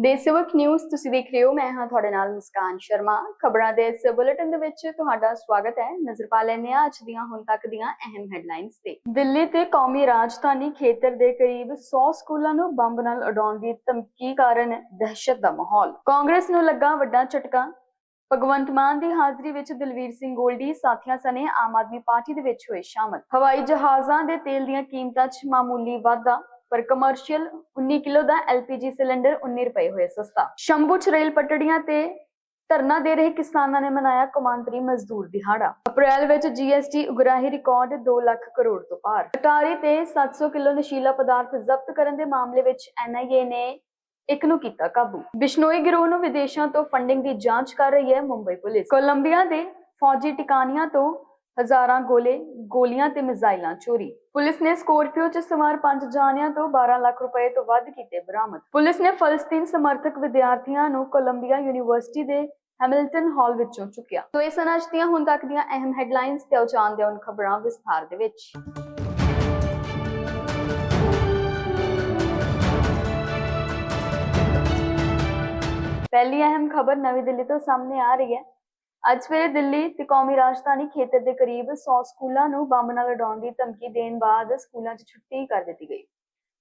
ਦੇਸ਼ ਨਿਊਜ਼ ਤੁਸੀਂ ਦੇਖ ਰਹੇ ਹੋ, ਮੈਂ ਹਾਂ ਤੁਹਾਡੇ ਨਾਲ ਮੁਸਕਾਨ ਸ਼ਰਮਾ। ਖਬਰਾਂ ਦੇ ਇਸ ਬੁਲੇਟਿਨ ਦੇ ਵਿੱਚ ਤੁਹਾਡਾ ਸਵਾਗਤ ਹੈ। ਨਜ਼ਰ ਪਾ ਲੈਂਦੇ ਹਾਂ ਅੱਜ ਦੀਆਂ, ਹੁਣ ਤੱਕ ਦੀਆਂ ਅਹਿਮ ਹੈਡਲਾਈਨਸ ਤੇ। ਦਿੱਲੀ ਤੇ ਕੌਮੀ ਰਾਜਧਾਨੀ ਖੇਤਰ ਦੇ ਕਰੀਬ 100 ਸਕੂਲਾਂ ਨੂੰ ਬੰਬ ਨਾਲ ਉਡਾਉਣ ਦੀ ਧਮਕੀ ਕਾਰਨ ਦਹਿਸ਼ਤ ਦਾ ਮਾਹੌਲ। ਕਾਂਗਰਸ ਨੂੰ ਲੱਗਾ ਵੱਡਾ ਝਟਕਾ। ਭਗਵੰਤ ਮਾਨ ਦੀ ਹਾਜ਼ਰੀ ਵਿੱਚ ਦਲਵੀਰ ਸਿੰਘ ਗੋਲਡੀ, ਸਾਥੀਆਂ ਸਣੇ ਆਮ ਆਦਮੀ ਪਾਰਟੀ ਦੇ ਵਿੱਚ ਹੋਏ ਸ਼ਾਮਲ। ਹਵਾਈ ਜਹਾਜ਼ਾਂ ਦੇ ਤੇਲ ਦੀਆਂ ਕੀਮਤਾਂ 'ਚ ਮਾਮੂਲੀ ਵਾਧਾ। ਪਰ ਕਮਰਸ਼ੀਅਲ 19 ਕਿਲੋ ਦਾ LPG ਸਿਲੰਡਰ 19 ਰੁਪਏ ਹੋਏ ਸਸਤਾ। ਸ਼ੰਭੂ ਰੇਲ ਪਟੜੀਆਂ ਤੇ ਧਰਨਾ ਦੇ ਰਹੇ ਕਿਸਾਨਾਂ ਨੇ ਮਨਾਇਆ ਕੌਮਾਂਤਰੀ ਮਜ਼ਦੂਰ ਦਿਹਾੜਾ। ਅਪ੍ਰੈਲ ਵਿੱਚ GST ਉਗਰਾਹੀ ਰਿਕਾਰਡ 2 ਲੱਖ ਕਰੋੜ ਤੋਂ ਪਾਰ। ਅਟਾਰੀ ਤੇ 700 ਕਿਲੋ ਨਸ਼ੀਲਾ ਪਦਾਰਥ ਜ਼ਬਤ ਕਰਨ ਦੇ ਮਾਮਲੇ ਵਿੱਚ NIA ਨੇ ਇੱਕ ਨੂੰ ਕੀਤਾ ਕਾਬੂ। ਬਿਸ਼ਨੋਈ ਗਿਰੋਹ ਨੂੰ ਵਿਦੇਸ਼ਾਂ ਤੋਂ ਫੰਡਿੰਗ ਦੀ ਜਾਂਚ ਕਰ ਰਹੀ ਹੈ ਮੁੰਬਈ ਪੁਲਿਸ। ਕੋਲੰਬੀਆ ਦੇ ਫੌਜੀ ਟਿਕਾਣਿਆਂ ਤੋਂ ਹਜ਼ਾਰਾਂ ਗੋਲੇ, ਗੋਲੀਆਂ ਤੇ ਮਿਜ਼ਾਈਲਾਂ ਚੋਰੀ। ਪੁਲਿਸ ਨੇ ਸਕੋਰਪੀਓ 'ਚ ਸਵਾਰ ਪੰਜ ਜਾਣਿਆਂ ਤੋਂ 12 ਲੱਖ ਰੁਪਏ ਤੋਂ ਵੱਧ ਕੀਤੇ ਬਰਾਮਦ। ਪੁਲਿਸ ਨੇ ਫਲਸਤੀਨ ਸਮਰਥਕ ਵਿਦਿਆਰਥੀਆਂ ਨੂੰ ਕੋਲੰਬੀਆ ਯੂਨੀਵਰਸਿਟੀ ਦੇ ਹੈਮਿਲਟਨ ਹਾਲ ਵਿੱਚੋਂ ਚੁੱਕਿਆ। ਸੋ ਇਹ ਸਨ ਅੱਜ ਦੀਆਂ ਹੁਣ ਤੱਕ ਦੀਆਂ ਅਹਿਮ ਹੈਡਲਾਈਨਸ ਤੇ ਉਹ ਜਾਣਦੇ ਖਬਰਾਂ ਵਿਸਥਾਰ ਦੇ ਵਿੱਚ। ਪਹਿਲੀ ਅਹਿਮ ਖਬਰ ਨਵੀਂ ਦਿੱਲੀ ਤੋਂ ਸਾਹਮਣੇ ਆ ਰਹੀ ਹੈ। ਅੱਜ ਸਵੇਰੇ ਦਿੱਲੀ ਤੇ ਕੌਮੀ ਰਾਜਧਾਨੀ ਖੇਤਰ ਦੇ ਕਰੀਬ 100 ਸਕੂਲਾਂ ਨੂੰ ਬੰਬ ਨਾਲ ਉਡਾਉਣ ਦੀ ਧਮਕੀ ਦੇਣ ਬਾਅਦ ਸਕੂਲਾਂ 'ਚ ਛੁੱਟੀ ਕਰ ਦਿੱਤੀ ਗਈ।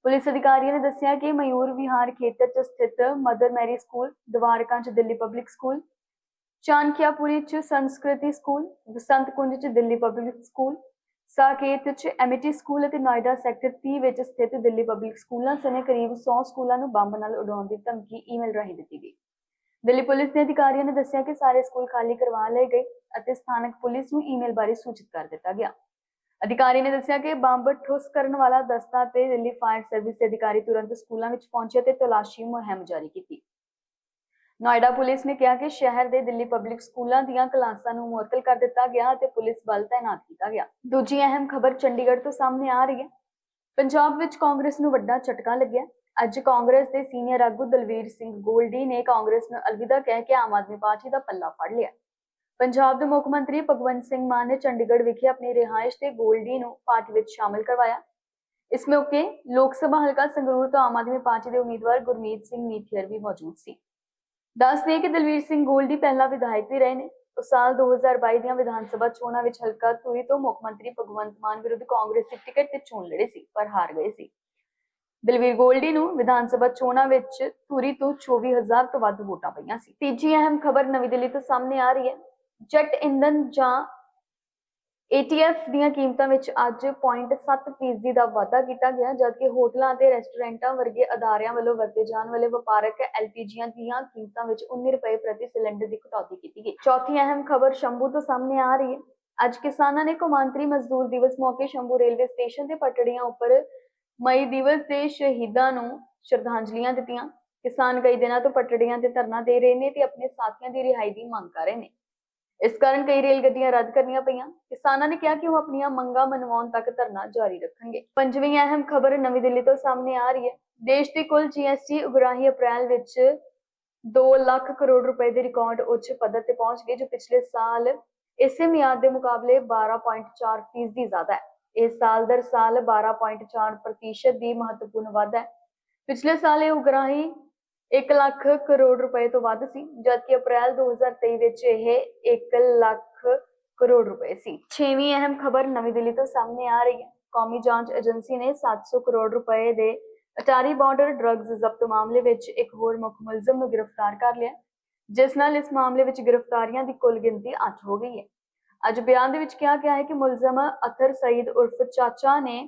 ਪੁਲਿਸ ਅਧਿਕਾਰੀਆਂ ਨੇ ਦੱਸਿਆ ਕਿ ਮਯੂਰ ਵਿਹਾਰ ਖੇਤਰ 'ਚ ਸਥਿਤ ਮਦਰ ਮੈਰੀ ਸਕੂਲ, ਦਵਾਰਕਾ 'ਚ ਦਿੱਲੀ ਪਬਲਿਕ ਸਕੂਲ ਚਾਨਕਿਆਪੁਰੀ 'ਚ ਸੰਸਕ੍ਰਿਤੀ ਸਕੂਲ, ਬਸੰਤ ਕੁੰਜ 'ਚ ਦਿੱਲੀ ਪਬਲਿਕ ਸਕੂਲ, ਸਾਕੇਤ 'ਚ ਐਮਿਟੀ ਸਕੂਲ ਅਤੇ ਨੋਇਡਾ ਸੈਕਟਰ 30 ਵਿੱਚ ਸਥਿਤ ਦਿੱਲੀ ਪਬਲਿਕ ਸਕੂਲਾਂ ਸਣੇ ਕਰੀਬ 100 ਸਕੂਲਾਂ ਨੂੰ ਬੰਬ ਨਾਲ ਉਡਾਉਣ ਦੀ ਧਮਕੀ ਈਮੇਲ ਰਾਹੀਂ ਦਿੱਤੀ ਗਈ। ਦਿੱਲੀ ਪੁਲਿਸ ਦੇ ਅਧਿਕਾਰੀਆਂ ਨੇ ਦੱਸਿਆ ਕਿ ਸਾਰੇ ਸਕੂਲ ਖਾਲੀ ਕਰਵਾ ਲਏ ਗਏ ਅਤੇ ਸਥਾਨਕ ਪੁਲਿਸ ਨੂੰ ਈਮੇਲ ਬਾਰੇ ਸੂਚਿਤ ਕਰ ਦਿੱਤਾ ਗਿਆ। ਅਧਿਕਾਰੀ ਨੇ ਦੱਸਿਆ ਕਿ ਬੰਬ ਠੁੱਸ ਕਰਨ ਵਾਲਾ ਦਸਤਾ ਤੇ ਦਿੱਲੀ ਫਾਇਰ ਸਰਵਿਸ ਦੇ ਅਧਿਕਾਰੀ ਤੁਰੰਤ ਸਕੂਲਾਂ ਵਿੱਚ ਪਹੁੰਚੇ ਤੇ ਤਲਾਸ਼ੀ ਮੁਹਿੰਮ ਜਾਰੀ ਕੀਤੀ। ਨੋਇਡਾ ਪੁਲਿਸ ਨੇ ਕਿਹਾ ਕਿ ਸ਼ਹਿਰ ਦੇ ਦਿੱਲੀ ਪਬਲਿਕ ਸਕੂਲਾਂ ਦੀਆਂ ਕਲਾਸਾਂ ਨੂੰ ਮੁਅੱਤਲ ਕਰ ਦਿੱਤਾ ਗਿਆ ਅਤੇ ਪੁਲਿਸ ਬਲ ਤਾਇਨਾਤ ਕੀਤਾ ਗਿਆ। ਦੂਜੀ ਅਹਿਮ ਖਬਰ ਚੰਡੀਗੜ੍ਹ ਤੋਂ ਸਾਹਮਣੇ ਆ ਰਹੀ ਹੈ। ਪੰਜਾਬ ਵਿੱਚ ਕਾਂਗਰਸ ਨੂੰ ਵੱਡਾ ਝਟਕਾ ਲੱਗਿਆ। ਅੱਜ ਕਾਂਗਰਸ ਦੇ ਸੀਨੀਅਰ ਆਗੂ ਦਲਵੀਰ ਸਿੰਘ ਗੋਲਡੀ ਨੇ ਕਾਂਗਰਸ ਨੂੰ ਅਲਵਿਦਾ ਕਹਿ ਕੇ ਆਮ ਆਦਮੀ ਪਾਰਟੀ ਦਾ ਪੱਲਾ ਫੜ ਲਿਆ। ਪੰਜਾਬ ਦੇ ਮੁੱਖ ਮੰਤਰੀ ਭਗਵੰਤ ਸਿੰਘ ਮਾਨ ਨੇ ਚੰਡੀਗੜ੍ਹ ਵਿਖੇ ਆਪਣੀ ਰਿਹਾਇਸ਼ ਤੇ ਗੋਲਡੀ ਨੂੰ ਪਾਰਟੀ ਵਿੱਚ ਸ਼ਾਮਲ ਕਰਵਾਇਆ। ਇਸ ਮੌਕੇ ਲੋਕ ਸਭਾ ਹਲਕਾ ਸੰਗਰੂਰ ਤੋਂ ਆਮ ਆਦਮੀ ਪਾਰਟੀ ਦੇ ਉਮੀਦਵਾਰ ਗੁਰਮੀਤ ਸਿੰਘ ਮੀਥੀਅਰ ਵੀ ਮੌਜੂਦ ਸੀ। ਦੱਸ ਦਈਏ ਕਿ ਦਲਵੀਰ ਸਿੰਘ ਗੋਲਡੀ ਪਹਿਲਾਂ ਵਿਧਾਇਕ ਵੀ ਰਹੇ ਨੇ। ਉਹ ਸਾਲ 2022 ਦੀਆਂ ਵਿਧਾਨ ਸਭਾ ਚੋਣਾਂ ਵਿੱਚ ਹਲਕਾ ਧੂਰੀ ਤੋਂ ਮੁੱਖ ਮੰਤਰੀ ਭਗਵੰਤ ਮਾਨ ਵਿਰੁੱਧ ਕਾਂਗਰਸ ਦੀ ਟਿਕਟ ਤੇ ਚੋਣ ਲੜੇ ਸੀ, ਪਰ ਹਾਰ ਗਏ ਸੀ। ਦਲਵੀਰ ਗੋਲਡੀ ਨੂੰ ਵਿਧਾਨ ਸਭਾ ਚੋਣਾਂ ਵਿੱਚ ਧੂਰੀ ਤੋਂ 24000 ਤੋਂ ਵੱਧ ਵੋਟਾਂ ਪਈਆਂ ਸੀ। ਤੀਜੀ ਅਹਿਮ ਖਬਰ ਨਵੀਂ ਦਿੱਲੀ ਤੋਂ ਸਾਹਮਣੇ ਆ ਰਹੀ ਹੈ। ਜੈਟ ਇੰਧਨ ਜਾਂ ATF ਦੀਆਂ ਕੀਮਤਾਂ ਵਿੱਚ ਅੱਜ 0.7% ਦਾ ਵਾਧਾ ਕੀਤਾ ਗਿਆ, ਜਦਕਿ ਹੋਟਲਾਂ ਅਤੇ ਰੈਸਟੋਰੈਂਟਾਂ ਵਰਗੇ ਅਦਾਰਿਆਂ ਵੱਲੋਂ ਵਰਤੇ ਜਾਣ ਵਾਲੇ ਵਪਾਰਕ LPGਆਂ ਦੀਆਂ ਕੀਮਤਾਂ ਵਿੱਚ 19 ਰੁਪਏ ਪ੍ਰਤੀ ਸਿਲੰਡਰ ਦੀ ਕਟੌਤੀ ਕੀਤੀ ਗਈ। ਚੌਥੀ ਅਹਿਮ ਖਬਰ ਸ਼ੰਭੂ ਤੋਂ ਸਾਹਮਣੇ ਆ ਰਹੀ ਹੈ। ਅੱਜ ਕਿਸਾਨਾਂ ਨੇ ਕੌਮਾਂਤਰੀ ਮਜ਼ਦੂਰ ਦਿਵਸ ਮੌਕੇ ਸ਼ੰਭੂ ਰੇਲਵੇ ਸਟੇਸ਼ਨ ਦੇ ਪਟੜੀਆਂ ਉੱਪਰ ਮਈ ਦਿਵਸ ਦੇ ਸ਼ਹੀਦਾਂ ਨੂੰ ਸ਼ਰਧਾਂਜਲੀਆਂ ਦਿੱਤੀਆਂ। ਕਿਸਾਨ ਕਈ ਦਿਨਾਂ ਤੋਂ ਪਟੜੀਆਂ ਤੇ ਧਰਨਾ ਦੇ ਰਹੇ ਨੇ ਤੇ ਆਪਣੇ ਸਾਥੀਆਂ ਦੀ ਰਿਹਾਈ ਦੀ ਮੰਗ ਕਰ ਰਹੇ ਨੇ। ਇਸ ਕਾਰਨ ਕਈ ਰੇਲ ਗੱਡੀਆਂ ਰੱਦ ਕਰਨੀਆਂ ਪਈਆਂ। ਕਿਸਾਨਾਂ ਨੇ ਕਿਹਾ ਕਿ ਉਹ ਆਪਣੀਆਂ ਮੰਗਾਂ ਮਨਵਾਉਣ ਤੱਕ ਧਰਨਾ ਜਾਰੀ ਰੱਖਣਗੇ। ਪੰਜਵੀਂ ਅਹਿਮ ਖਬਰ ਨਵੀਂ ਦਿੱਲੀ ਤੋਂ ਸਾਹਮਣੇ ਆ ਰਹੀ ਹੈ। ਦੇਸ਼ ਦੀ ਕੁੱਲ GST ਉਗਰਾਹੀ ਅਪ੍ਰੈਲ ਵਿੱਚ 2 ਲੱਖ ਕਰੋੜ ਰੁਪਏ ਦੇ ਰਿਕਾਰਡ ਉੱਚ ਪੱਧਰ ਤੇ ਪਹੁੰਚ ਗਏ ਜੋ ਪਿਛਲੇ ਸਾਲ ਇਸੇ ਮਿਆਦ ਦੇ ਮੁਕਾਬਲੇ 12.4% ਫੀਸਦੀ ਜ਼ਿਆਦਾ ਹੈ। ਇਹ ਸਾਲ ਦਰ ਸਾਲ 12.4% ਪ੍ਰਤੀਸ਼ਤ ਦੀ ਮਹੱਤਵਪੂਰਨ ਵਾਧਾ ਹੈ। ਪਿਛਲੇ ਸਾਲ ਇਹ ਉਗਰਾਹੀ 1 ਲੱਖ ਕਰੋੜ ਰੁਪਏ ਤੋਂ ਵੱਧ ਸੀ, ਜਦਕਿ ਅਪ੍ਰੈਲ 2023 ਵਿੱਚ ਇਹ 1 ਲੱਖ ਕਰੋੜ ਰੁਪਏ ਸੀ। ਛੇਵੀਂ ਅਹਿਮ ਖਬਰ ਨਵੀਂ ਦਿੱਲੀ ਤੋਂ ਸਾਹਮਣੇ ਆ ਰਹੀ ਹੈ। ਕੌਮੀ ਜਾਂਚ ਏਜੰਸੀ ਨੇ 700 ਕਰੋੜ ਰੁਪਏ ਦੇ ਅਟਾਰੀ ਬਾਰਡਰ ਡਰੱਗਸ ਜ਼ਬਤ ਮਾਮਲੇ ਵਿੱਚ ਇੱਕ ਹੋਰ ਮੁੱਖ ਮੁਲਜ਼ਮ ਨੂੰ ਗ੍ਰਿਫਤਾਰ ਕਰ ਲਿਆ, ਜਿਸ ਨਾਲ ਇਸ ਮਾਮਲੇ ਵਿੱਚ ਗ੍ਰਿਫਤਾਰੀਆਂ ਦੀ ਕੁੱਲ ਗਿਣਤੀ 8 ਹੋ ਗਈ ਹੈ। ਅੱਜ ਬਿਆਨ ਦੇ ਵਿੱਚ ਕਿਹਾ ਗਿਆ ਹੈ ਕਿ ਮੁਲਜ਼ਮ ਅਤਰ ਸਈਦ ਉਰਫ ਚਾਚਾ ਨੇ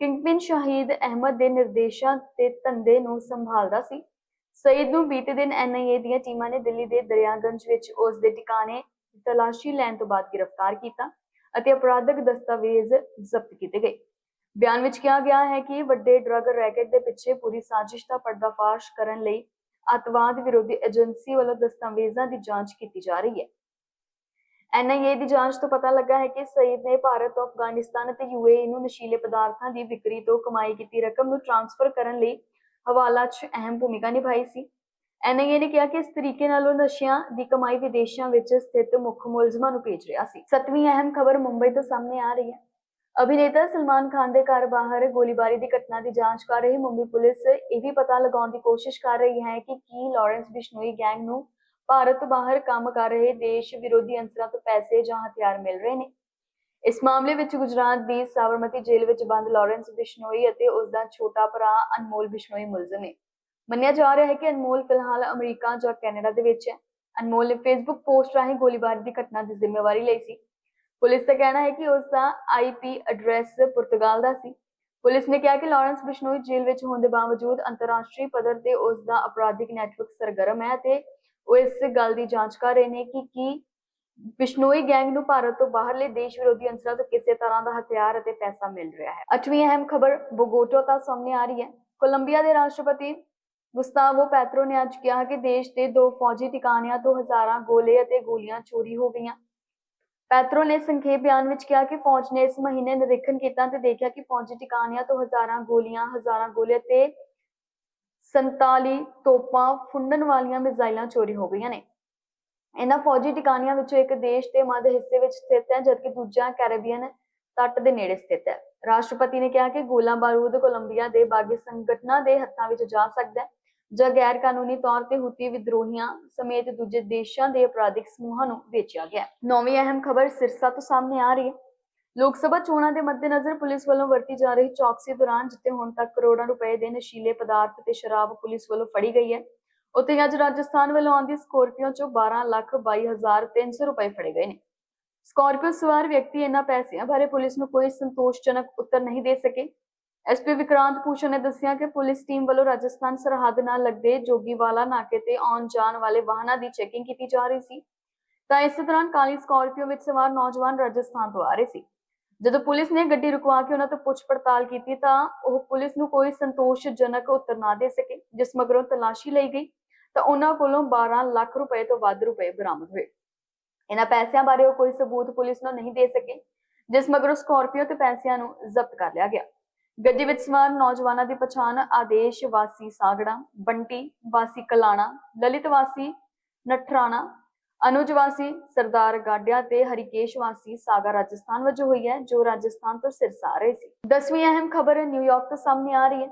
ਕਿੰਗਪਿਨ ਸ਼ਹੀਦ ਅਹਿਮਦ ਦੇ ਨਿਰਦੇਸ਼ਾਂ ਤੇ ਧੰਦੇ ਨੂੰ ਸੰਭਾਲਦਾ ਸੀ। ਸਈਦ ਨੂੰ ਬੀਤੇ ਦਿਨ ਐਨਆਈਏ ਦੀਆਂ ਟੀਮਾਂ ਨੇ ਦਿੱਲੀ ਦੇ ਦਰਿਆਗੰਜ ਵਿੱਚ ਉਸ ਦੇ ਟਿਕਾਣੇ ਤਲਾਸ਼ੀ ਲੈਣ ਤੋਂ ਬਾਅਦ ਗ੍ਰਿਫਤਾਰ ਕੀਤਾ ਅਤੇ ਅਪਰਾਧਕ ਦਸਤਾਵੇਜ਼ ਜ਼ਬਤ ਕੀਤੇ ਗਏ। ਬਿਆਨ ਵਿੱਚ ਕਿਹਾ ਗਿਆ ਹੈ ਕਿ ਵੱਡੇ ਡਰੱਗ ਰੈਕੇਟ ਦੇ ਪਿੱਛੇ ਪੂਰੀ ਸਾਜ਼ਿਸ਼ ਦਾ ਪਰਦਾਫਾਸ਼ ਕਰਨ ਲਈ ਅਤਵਾਦ ਵਿਰੋਧੀ ਏਜੰਸੀ ਵੱਲੋਂ ਦਸਤਾਵੇਜ਼ਾਂ ਦੀ ਜਾਂਚ ਕੀਤੀ ਜਾ ਰਹੀ ਹੈ। ਐਨਆਈਏ ਦੀ ਜਾਂਚ ਤੋਂ ਪਤਾ ਲੱਗਾ ਹੈ ਕਿ ਸਈਦ ਨੇ ਭਾਰਤ ਤੋਂ ਅਫਗਾਨਿਸਤਾਨ ਅਤੇ ਯੂਏਈ ਨੂੰ ਨਸ਼ੀਲੇ ਪਦਾਰਥਾਂ ਦੀ ਵਿਕਰੀ ਤੋਂ ਕਮਾਈ ਕੀਤੀ ਰਕਮ ਨੂੰ ਟ੍ਰਾਂਸਫਰ ਕਰਨ ਲਈ ਹਵਾਲਾ 'ਚ ਅਹਿਮ ਭੂਮਿਕਾ ਨਿਭਾਈ ਸੀ। ਐਨਆਈਏ ਨੇ ਕਿਹਾ ਕਿ ਇਸ ਤਰੀਕੇ ਨਾਲ ਉਹ ਨਸ਼ਿਆਂ ਦੀ ਕਮਾਈ ਵਿਦੇਸ਼ਾਂ ਵਿੱਚ ਸਥਿਤ ਮੁੱਖ ਮੁਲਜ਼ਮਾਂ ਨੂੰ ਭੇਜ ਰਿਹਾ ਸੀ। ਸੱਤਵੀਂ ਅਹਿਮ ਖਬਰ ਮੁੰਬਈ ਤੋਂ ਸਾਹਮਣੇ ਆ ਰਹੀ ਹੈ। ਅਭਿਨੇਤਾ ਸਲਮਾਨ ਖਾਨ ਦੇ ਘਰ ਬਾਹਰ ਗੋਲੀਬਾਰੀ ਦੀ ਘਟਨਾ ਦੀ ਜਾਂਚ ਕਰ ਰਹੀ ਮੁੰਬਈ ਪੁਲਿਸ ਇਹ ਵੀ ਪਤਾ ਲਗਾਉਣ ਦੀ ਕੋਸ਼ਿਸ਼ ਕਰ ਰਹੀ ਹੈ ਕਿ ਕੀ ਲਾਰੈਂਸ ਬਿਸ਼ਨੋਈ ਗੈਂਗ ਨੂੰ ਭਾਰਤ ਬਾਹਰ ਕੰਮ ਕਰ ਰਹੇ ਦੇਸ਼ ਵਿਰੋਧੀ ਅੰਸਰਾਂ ਤੋਂ ਪੈਸੇ ਜਾਂ ਹਥਿਆਰ ਮਿਲ ਰਹੇ ਨੇ। ਇਸ ਮਾਮਲੇ ਵਿੱਚ ਗੁਜਰਾਤ ਦੀ ਸਾਬਰਮਤੀ ਜੇਲ੍ਹ ਵਿੱਚ ਬੰਦ ਲਾਰੈਂਸ ਬਿਸ਼ਨੋਈ ਅਤੇ ਉਸ ਦਾ ਛੋਟਾ ਭਰਾ ਅਨਮੋਲ ਬਿਸ਼ਨੋਈ ਮੁਲਜ਼ਮ ਨੇ। ਮੰਨਿਆ ਜਾ ਰਿਹਾ ਹੈ ਕਿ ਅਨਮੋਲ ਫਿਲਹਾਲ ਅਮਰੀਕਾ ਜਾਂ ਕੈਨੇਡਾ ਦੇ ਵਿੱਚ ਹੈ। ਅਨਮੋਲ ਨੇ ਫੇਸਬੁੱਕ ਪੋਸਟ ਰਾਹੀਂ ਗੋਲੀਬਾਰੀ ਦੀ ਘਟਨਾ ਦੀ ਜ਼ਿੰਮੇਵਾਰੀ ਲਈ ਸੀ। ਪੁਲਿਸ ਦਾ ਕਹਿਣਾ ਹੈ ਕਿ ਉਸ ਦਾ ਆਈਪੀ ਐਡਰੈਸ ਪੁਰਤਗਾਲ ਦਾ ਸੀ। ਪੁਲਿਸ ਨੇ ਕਿਹਾ ਕਿ ਲਾਰੈਂਸ ਬਿਸ਼ਨੋਈ ਜੇਲ੍ਹ ਵਿੱਚ ਹੋਣ ਦੇ ਬਾਵਜੂਦ ਅੰਤਰਰਾਸ਼ਟਰੀ ਪੱਧਰ ਤੇ ਉਸ ਦਾ ਅਪਰਾਧਿਕ ਨੈਟਵਰਕ ਸਰਗਰਮ ਹੈ ਤੇ ਉਹ ਇਸ ਗੱਲ ਦੀ ਜਾਂਚ ਕਰ ਰਹੇ ਨੇ ਕਿ ਕੀ ਬਿਸ਼ਨੋਈ ਗੈਂਗ ਨੂੰ ਭਾਰਤ ਤੋਂ ਬਾਹਰਲੇ ਦੇਸ਼ ਵਿਰੋਧੀ ਅੰਸਰਾਂ ਤੋਂ ਕਿਸੇ ਤਰ੍ਹਾਂ ਦਾ ਹਥਿਆਰ ਅਤੇ ਪੈਸਾ ਮਿਲ ਰਿਹਾ ਹੈ। ਅੱਠਵੀਂ ਅਹਿਮ ਖਬਰ ਬੋਗੋਟੋ ਤੋਂ ਸਾਹਮਣੇ ਆ ਰਹੀ ਹੈ। ਕੋਲੰਬੀਆ ਦੇ ਰਾਸ਼ਟਰਪਤੀ ਗੁਸਤਾਵੋ ਪੈਟਰੋ ਨੇ ਅੱਜ ਕਿਹਾ ਕਿ ਦੇਸ਼ ਦੇ ਦੋ ਫੌਜੀ ਟਿਕਾਣਿਆਂ ਤੋਂ ਹਜ਼ਾਰਾਂ ਗੋਲੇ ਅਤੇ ਗੋਲੀਆਂ ਚੋਰੀ ਹੋ ਗਈਆਂ। ਪੈਟਰੋ ਨੇ ਸੰਖੇਪ ਬਿਆਨ ਵਿੱਚ ਕਿਹਾ ਕਿ ਫੌਜ ਨੇ ਇਸ ਮਹੀਨੇ ਨਿਰੀਖਣ ਕੀਤਾ ਤੇ ਦੇਖਿਆ ਕਿ ਫੌਜੀ ਟਿਕਾਣਿਆਂ ਤੋਂ ਹਜ਼ਾਰਾਂ ਗੋਲੀਆਂ, ਹਜ਼ਾਰਾਂ ਗੋਲੇ ਤੇ 47 ਤੋਪਾਂ ਫੁੰਡਣ ਵਾਲੀਆਂ ਮਿਜ਼ਾਈਲਾਂ ਚੋਰੀ ਹੋ ਗਈਆਂ ਨੇ। ਇਹਨਾਂ ਫੌਜੀ ਟਿਕਾਣਿਆਂ ਵਿੱਚੋਂ ਇੱਕ ਦੇਸ਼ ਦੇ ਮੱਧ ਹਿੱਸੇ ਵਿੱਚ ਸਥਿਤ ਹੈ, ਜਦਕਿ ਦੂਜਾ ਕੈਰੇਬੀਅਨ ਤੱਟ ਦੇ ਨੇੜੇ ਸਥਿਤ ਹੈ। ਰਾਸ਼ਟਰਪਤੀ ਨੇ ਕਿਹਾ ਕਿ ਗੋਲਾ ਬਾਰੂਦ ਕੋਲੰਬੀਆ ਦੇ ਬਾਗੀ ਸੰਗਠਨਾਂ ਦੇ ਹੱਥਾਂ ਵਿੱਚ ਜਾ ਸਕਦਾ ਹੈ, ਜਾਂ ਗੈਰ ਕਾਨੂੰਨੀ ਤੌਰ ਤੇ ਹੁਤੀ ਵਿਦਰੋਹੀਆਂ ਸਮੇਤ ਦੂਜੇ ਦੇਸ਼ਾਂ ਦੇ ਅਪਰਾਧਿਕ ਸਮੂਹਾਂ ਨੂੰ ਵੇਚਿਆ ਗਿਆ ਨੌਵੀਂ ਅਹਿਮ ਖਬਰ ਸਿਰਸਾ ਤੋਂ ਸਾਹਮਣੇ ਆ ਰਹੀ ਹੈ। ਲੋਕ ਸਭਾ ਚੋਣਾਂ ਦੇ ਮੱਦੇਨਜ਼ਰ ਪੁਲਿਸ ਵੱਲੋਂ ਵਰਤੀ ਜਾ ਰਹੀ ਚੌਕਸੀ ਦੌਰਾਨ ਜਿੱਥੇ ਹੁਣ ਤੱਕ ਕਰੋੜਾਂ ਰੁਪਏ ਦੇ ਨਸ਼ੀਲੇ ਪਦਾਰਥ ਤੇ ਸ਼ਰਾਬ ਪੁਲਿਸ ਵੱਲੋਂ ਫੜੀ ਗਈ ਹੈ, ਉੱਥੇ ਅੱਜ ਰਾਜਸਥਾਨ ਵੱਲੋਂ ਆਉਂਦੀ ਸਕੋਰਪੀਓ ਚੋਂ 12 ਲੱਖ 22 ਹਜ਼ਾਰ 300 ਰੁਪਏ ਫੜੇ ਗਏ ਨੇ। ਸਕੋਰਪੀਓ ਸਵਾਰ ਵਿਅਕਤੀ ਇਹਨਾਂ ਪੈਸਿਆਂ ਬਾਰੇ ਪੁਲਿਸ ਨੂੰ ਕੋਈ ਸੰਤੋਸ਼ਜਨਕ ਉੱਤਰ ਨਹੀਂ ਦੇ ਸਕੇ। ਐਸਪੀ ਵਿਕਰਾਂਤ ਭੂਸ਼ਣ ਨੇ ਦੱਸਿਆ ਕਿ ਪੁਲਿਸ ਟੀਮ ਵੱਲੋਂ ਰਾਜਸਥਾਨ ਸਰਹੱਦ ਨਾਲ ਲੱਗਦੇ ਜੋਗੀਵਾਲਾ ਨਾਕੇ ਤੇ ਆਉਣ ਜਾਣ ਵਾਲੇ ਵਾਹਨਾਂ ਦੀ ਚੈਕਿੰਗ ਕੀਤੀ ਜਾ ਰਹੀ ਸੀ। ਤਾਂ ਇਸ ਦੌਰਾਨ ਕਾਲੀ ਸਕੋਰਪੀਓ ਵਿੱਚ ਸਵਾਰ ਨੌਜਵਾਨ ਰਾਜਸਥਾਨ ਤੋਂ ਆ ਰਹੇ ਸੀ। ਜਦੋਂ ਪੁਲਿਸ ਨੇ ਗੱਡੀ ਰੁਕਵਾ ਕੇ ਉਹਨਾਂ ਤੋਂ ਪੁੱਛ ਪੜਤਾਲ ਕੀਤੀ ਤਾਂ ਉਹ ਪੁਲਿਸ ਨੂੰ ਕੋਈ ਸੰਤੋਸ਼ਜਨਕ ਉੱਤਰ ਨਾ ਦੇ ਸਕੇ, ਜਿਸ ਮਗਰੋਂ ਤਲਾਸ਼ੀ ਲਈ ਗਈ, ਤਾਂ ਉਹਨਾਂ ਕੋਲੋਂ 12 ਲੱਖ ਰੁਪਏ ਤੋਂ ਵੱਧ ਰੁਪਏ ਬਰਾਮਦ ਹੋਏ। ਇਹਨਾਂ ਪੈਸਿਆਂ ਬਾਰੇ ਉਹ ਕੋਈ ਸਬੂਤ ਪੁਲਿਸ ਨੂੰ ਨਹੀਂ ਦੇ ਸਕੇ, ਜਿਸ ਮਗਰੋਂ ਸਕੋਰਪੀਓ ਤੇ ਪੈਸਿਆਂ ਨੂੰ ਜ਼ਬਤ ਕਰ ਲਿਆ ਗਿਆ। ਗੱਡੀ ਵਿੱਚ ਸਵਾਰ ਨੌਜਵਾਨਾਂ ਦੀ ਪਛਾਣ ਆਦੇਸ਼ ਵਾਸੀ ਸਾਗੜਾ, ਬੰਟੀ ਵਾਸੀ ਕਲਾਣਾ, ਲਲਿਤ ਵਾਸੀ ਨਠਰਾਣਾ ਅਨੁਜ ਵਾਸੀ ਸਰਦਾਰ ਗਾਡਿਆ ਤੇ ਹਰੀਕੇਸ਼ ਵਾਸੀ ਸਾਗਾ ਰਾਜਸਥਾਨ ਵਜੋਂ ਹੋਈ ਹੈ, ਜੋ ਰਾਜਸਥਾਨ ਤੋਂ ਸਿਰਸਾ ਰਹੇ ਸੀ। ਦਸਵੀਂ ਅਹਿਮ ਖਬਰ ਨਿਊਯਾਰਕ ਤੋਂ ਸਾਹਮਣੇ ਆ ਰਹੀ ਹੈ।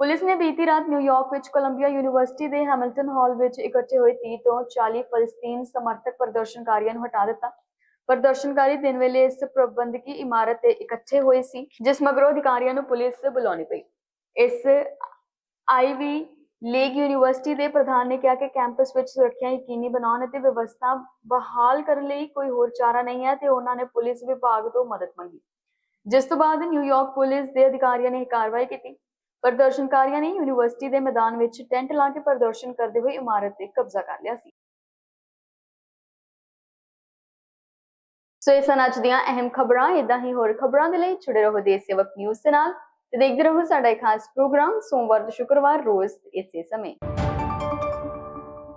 ਪੁਲਿਸ ਨੇ ਬੀਤੀ ਰਾਤ ਨਿਊਯਾਰਕ ਵਿੱਚ ਕੋਲੰਬੀਆ ਯੂਨੀਵਰਸਿਟੀ ਦੇ ਹੈਮਿਲਟਨ ਹਾਲ ਵਿੱਚ ਇਕੱਠੇ ਹੋਏ 30 ਤੋਂ 40 ਫਲਸਤੀਨ ਸਮਰਥਕ ਪ੍ਰਦਰਸ਼ਨਕਾਰੀਆਂ ਨੂੰ ਹਟਾ ਦਿੱਤਾ। ਪ੍ਰਦਰਸ਼ਨਕਾਰੀ ਦਿਨ ਵੇਲੇ ਇਸ ਪ੍ਰਬੰਧਕੀ ਇਮਾਰਤ ਤੇ ਇਕੱਠੇ ਹੋਏ ਸੀ, ਜਿਸ ਮਗਰੋਂ ਅਧਿਕਾਰੀਆਂ ਨੂੰ ਪੁਲਿਸ ਬੁਲਾਉਣੀ ਪਈ। ਇਸ ਆਈਵੀ ਲੀਗ ਯੂਨੀਵਰਸਿਟੀ ਦੇ ਪ੍ਰਧਾਨ ਨੇ ਕਿਹਾ ਕਿ ਕੈਂਪਸ ਵਿੱਚ ਸੁਰੱਖਿਆ ਯਕੀਨੀ ਬਣਾਉਣ ਅਤੇ ਵਿਵਸਥਾ ਬਹਾਲ ਕਰਨ ਲਈ ਕੋਈ ਹੋਰ ਚਾਰਾ ਨਹੀਂ ਹੈ ਤੇ ਉਹਨਾਂ ਨੇ ਪੁਲਿਸ ਵਿਭਾਗ ਤੋਂ ਮਦਦ ਮੰਗੀ। ਜਿਸ ਤੋਂ ਬਾਅਦ ਨਿਊਯਾਰਕ ਪੁਲਿਸ ਦੇ ਅਧਿਕਾਰੀਆਂ ਨੇ ਕਾਰਵਾਈ ਕੀਤੀ। ਪ੍ਰਦਰਸ਼ਨਕਾਰੀਆਂ ਨੇ ਯੂਨੀਵਰਸਿਟੀ ਦੇ ਮੈਦਾਨ ਵਿੱਚ ਟੈਂਟ ਲਾ ਕੇ ਪ੍ਰਦਰਸ਼ਨ ਕਰਦੇ ਹੋਏ ਇਮਾਰਤ ਤੇ ਕਬਜ਼ਾ ਕਰ ਲਿਆ ਸੀ। ਸੋ ਇਹ ਸਨ ਅੱਜ ਦੀਆਂ ਅਹਿਮ ਖਬਰਾਂ। ਇਦਾਂ ਹੀ ਹੋਰ ਖਬਰਾਂ ਦੇ ਲਈ ਜੁੜੇ ਰਹੋ ਦੇਸ਼ ਸੇਵਕ ਨਿਊਜ਼ ਦੇ ਨਾਲ। ਤੇ ਦੇਖਦੇ ਰਹੋ ਸਾਡਾ ਇਹ ਖਾਸ ਪ੍ਰੋਗਰਾਮ ਸੋਮਵਾਰ ਤੋਂ ਸ਼ੁੱਕਰਵਾਰ ਰੋਜ਼ ਇਸੇ ਸਮੇਂ।